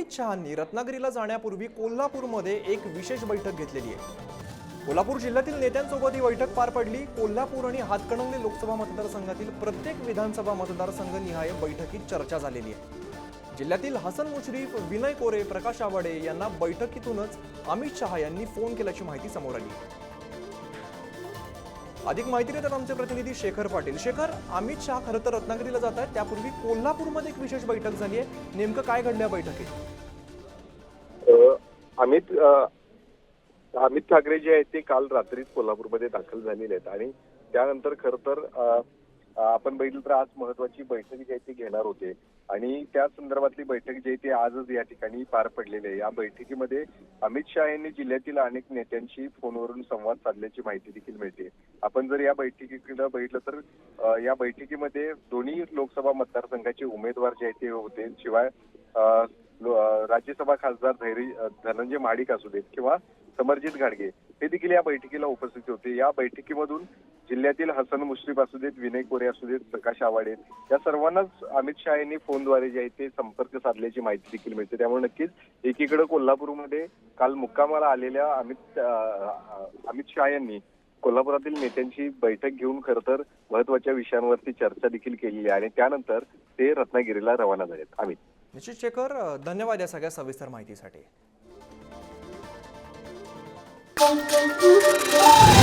अमित शहांनी रत्नागिरीला जाण्यापूर्वी कोल्हापूरमध्ये एक विशेष बैठक घेतलेली आहे. कोल्हापूर जिल्ह्यातील नेत्यांसोबत ही बैठक पार पडली. कोल्हापूर आणि हातकणंगले लोकसभा मतदारसंघातील प्रत्येक विधानसभा मतदारसंघ निहाय बैठकीत चर्चा झालेली आहे. जिल्ह्यातील हसन मुश्रीफ विनय कोरे प्रकाश आवाडे यांना बैठकीतूनच अमित शहा यांनी फोन केल्याची माहिती समोर आली अधिक माहिती देतात आमचे प्रतिनिधी शेखर पाटील. शेखर अमित शहा खरं तर रत्नागिरीला जात आहेत. त्यापूर्वी कोल्हापूरमध्ये एक विशेष बैठक झाली आहे. नेमकं काय घडलं या बैठकीत? अमित अमित ठाकरे जे आहेत ते काल रात्रीच कोल्हापूरमध्ये दाखल झालेले आहेत. आणि त्यानंतर खर तर आपण बघितलं तर आज महत्वाची बैठक जी आहे ती घेणार होते. आणि त्या संदर्भातली बैठक जी आहे ती आजच या ठिकाणी पार पडलेली आहे. या बैठकीमध्ये अमित शहा यांनी जिल्ह्यातील अनेक नेत्यांशी फोनवरून संवाद साधल्याची माहिती देखील मिळते. आपण जर या बैठकीकडे बघितलं तर या बैठकीमध्ये दोन्ही लोकसभा मतदारसंघाचे उमेदवार जे आहेत ते होते. शिवाय राज्यसभा खासदार धैर्य धनंजय महाडिक असू देत किंवा समरजित घाडगे. हे देखील या बैठकीला उपस्थित होते. या बैठकीमधून जिल्ह्यातील हसन मुश्रीफ असू देत विनय कोरे असू देत प्रकाश आवाडे या सर्वांनाच अमित शहा यांनी फोनद्वारे जे आहे ते संपर्क साधल्याची माहिती देखील मिळते. त्यामुळे नक्कीच एकीकडे कोल्हापूरमध्ये काल मुक्कामाला आलेल्या अमित अमित शहा यांनी कोल्हापुरातील नेत्यांची बैठक घेऊन खर तर महत्त्वाच्या विषयांवरती चर्चा देखील केलेली आहे. आणि त्यानंतर ते रत्नागिरीला रवाना झालेत. अमित. निश्चित शेखर धन्यवाद या सगळ्या सविस्तर माहितीसाठी. con, con.